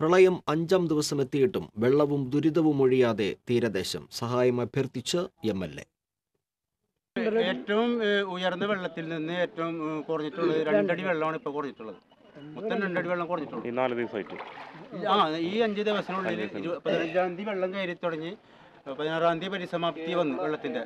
പ്രളയം അഞ്ചാം ദിവസമെത്തിയിട്ടും വെള്ളവും ദുരിതവും ഒഴിയാതെ തീരദേശം സഹായം അഭ്യർത്ഥിച്ച് എം എൽ എ. ഏറ്റവും ഉയർന്ന വെള്ളത്തിൽ നിന്ന് ഏറ്റവും കുറഞ്ഞിട്ടുള്ളത് രണ്ടടി വെള്ളമാണ് ഇപ്പോൾ കുറഞ്ഞിട്ടുള്ളത്. മൊത്തം രണ്ടടി വെള്ളം കുറഞ്ഞിട്ടുള്ളത് ഈ നാല് ദിവസമായിട്ട്. ആ ഈ അഞ്ച് ദിവസത്തിനുള്ളിൽ പതിനഞ്ചാം തീയതി വെള്ളം കയറി തുടങ്ങി പതിനാറാം തീയതി പരിസമാപ്തി വന്നു വെള്ളത്തിന്റെ.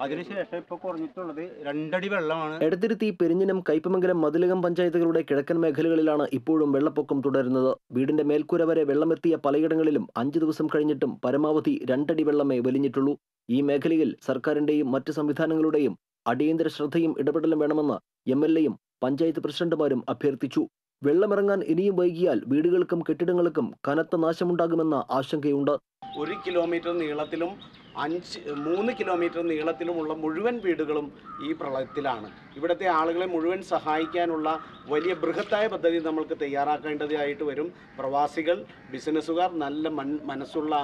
അതിനുശേഷം ഇപ്പൊ കുറഞ്ഞിട്ടുള്ളത് രണ്ടടി വെള്ളമാണ്. എടത്തിരുത്തി പെരിഞ്ഞനം കൈപ്പമംഗലം മതിലകം പഞ്ചായത്തുകളുടെ കിഴക്കൻ മേഖലകളിലാണ് ഇപ്പോഴും വെള്ളപ്പൊക്കം തുടരുന്നത്. വീടിന്റെ മേൽക്കൂര വരെ വെള്ളമെത്തിയ പലയിടങ്ങളിലും അഞ്ചു ദിവസം കഴിഞ്ഞിട്ടും പരമാവധി രണ്ടടി വെള്ളമേ വലിഞ്ഞിട്ടുള്ളൂ. ഈ മേഖലയിൽ സർക്കാരിന്റെയും മറ്റ് സംവിധാനങ്ങളുടെയും അടിയന്തര ശ്രദ്ധയും ഇടപെടലും വേണമെന്ന് എം എൽ എയും പഞ്ചായത്ത് പ്രസിഡന്റുമാരും അഭ്യർത്ഥിച്ചു. വെള്ളമിറങ്ങാൻ ഇനിയും വൈകിയാൽ വീടുകൾക്കും കെട്ടിടങ്ങൾക്കും കനത്ത നാശമുണ്ടാകുമെന്ന ആശങ്കയുണ്ട്. ഒരു കിലോമീറ്റർ നീളത്തിലും അഞ്ച് മൂന്ന് കിലോമീറ്റർ നീളത്തിലുമുള്ള മുഴുവൻ വീടുകളും ഈ പ്രളയത്തിലാണ്. ഇവിടുത്തെ ആളുകളെ മുഴുവൻ സഹായിക്കാനുള്ള വലിയ ബൃഹത്തായ പദ്ധതി നമ്മൾക്ക് തയ്യാറാക്കേണ്ടതായിട്ട് വരും. പ്രവാസികൾ ബിസിനസ്സുകാർ നല്ല മൺ മനസ്സുള്ള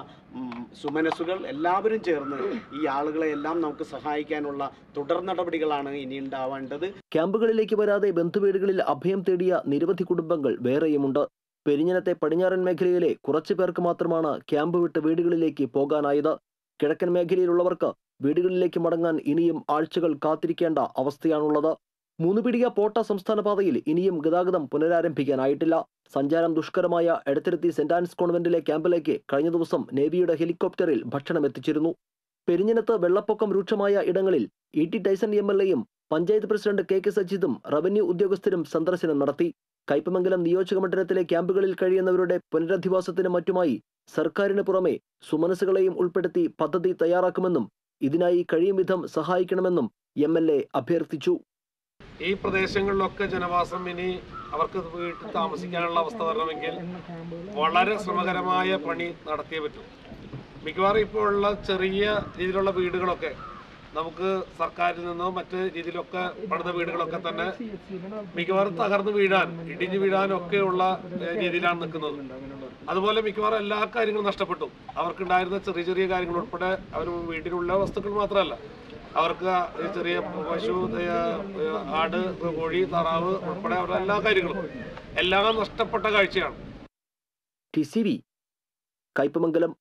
സുമനസ്സുകൾ എല്ലാവരും ചേർന്ന് ഈ ആളുകളെ എല്ലാം നമുക്ക് സഹായിക്കാനുള്ള തുടർ നടപടികളാണ് ഇനി ഉണ്ടാവേണ്ടത്. ക്യാമ്പുകളിലേക്ക് വരാതെ ബന്ധുവീടുകളിൽ അഭയം തേടിയ നിരവധി കുടുംബങ്ങൾ വേറെയുമുണ്ട്. പെരിഞ്ഞനത്തെ പടിഞ്ഞാറൻ മേഖലയിലെ കുറച്ചു പേർക്ക് മാത്രമാണ് ക്യാമ്പ് വിട്ട് വീടുകളിലേക്ക് പോകാനായത്. കിഴക്കൻ മേഖലയിലുള്ളവർക്ക് വീടുകളിലേക്ക് മടങ്ങാൻ ഇനിയും ആഴ്ചകൾ കാത്തിരിക്കേണ്ട അവസ്ഥയാണുള്ളത്. മൂന്നുപിടിക പോട്ട സംസ്ഥാന പാതയിൽ ഇനിയും ഗതാഗതം പുനരാരംഭിക്കാനായിട്ടില്ല. സഞ്ചാരം ദുഷ്കരമായ എടത്തിരുത്തി സെന്റ് ആൻസ് കോൺവെന്റിലെ ക്യാമ്പിലേക്ക് കഴിഞ്ഞ ദിവസം നേവിയുടെ ഹെലികോപ്റ്ററിൽ ഭക്ഷണം എത്തിച്ചിരുന്നു. പെരിഞ്ഞനത്ത് വെള്ളപ്പൊക്കം രൂക്ഷമായ ഇടങ്ങളിൽ E T Tyson M L എയും പഞ്ചായത്ത് പ്രസിഡന്റ് കെ കെ സജിതും റവന്യൂ ഉദ്യോഗസ്ഥരും സന്ദർശനം നടത്തി. കയ്പമംഗലം നിയോജക മണ്ഡലത്തിലെ ക്യാമ്പുകളിൽ കഴിയുന്നവരുടെ പുനരധിവാസത്തിന് മറ്റുമായി സർക്കാരിന് പുറമെ സുമനസുകളെയും ഉൾപ്പെടുത്തി പദ്ധതി തയ്യാറാക്കുമെന്നും ഇതിനായി കഴിയും വിധം സഹായിക്കണമെന്നും എം എൽ എ അഭ്യർത്ഥിച്ചു. ഈ പ്രദേശങ്ങളിലൊക്കെ ജനവാസം ഇനി അവർക്ക് വീട്ടിൽ താമസിക്കാനുള്ള അവസ്ഥ വരണമെങ്കിൽ വളരെ ശ്രമകരമായ പണി നടത്തിയേ പറ്റൂ. മിക്കവാറും ഇപ്പോൾ ഉള്ള ചെറിയ രീതിയിലുള്ള വീടുകളൊക്കെ നമുക്ക് സർക്കാരിൽ നിന്നോ മറ്റ് രീതിയിലൊക്കെ പണിത വീടുകളൊക്കെ തന്നെ മിക്കവാറും തകർന്നു വീഴാൻ ഇടിഞ്ഞു വീഴാനൊക്കെയുള്ള രീതിയിലാണ് നിൽക്കുന്നത്. അതുപോലെ മിക്കവാറും എല്ലാ കാര്യങ്ങളും നഷ്ടപ്പെട്ടു. അവർക്കുണ്ടായിരുന്ന ചെറിയ ചെറിയ കാര്യങ്ങൾ ഉൾപ്പെടെ അവർ വീട്ടിലുള്ള വസ്തുക്കൾ മാത്രമല്ല. അവർക്ക് ചെറിയ പശു ആട് കോഴി താറാവ് ഉൾപ്പെടെ അവരുടെ എല്ലാ കാര്യങ്ങളും. എല്ലാം നഷ്ടപ്പെട്ട കാഴ്ചയാണ്. കയ്പമംഗലം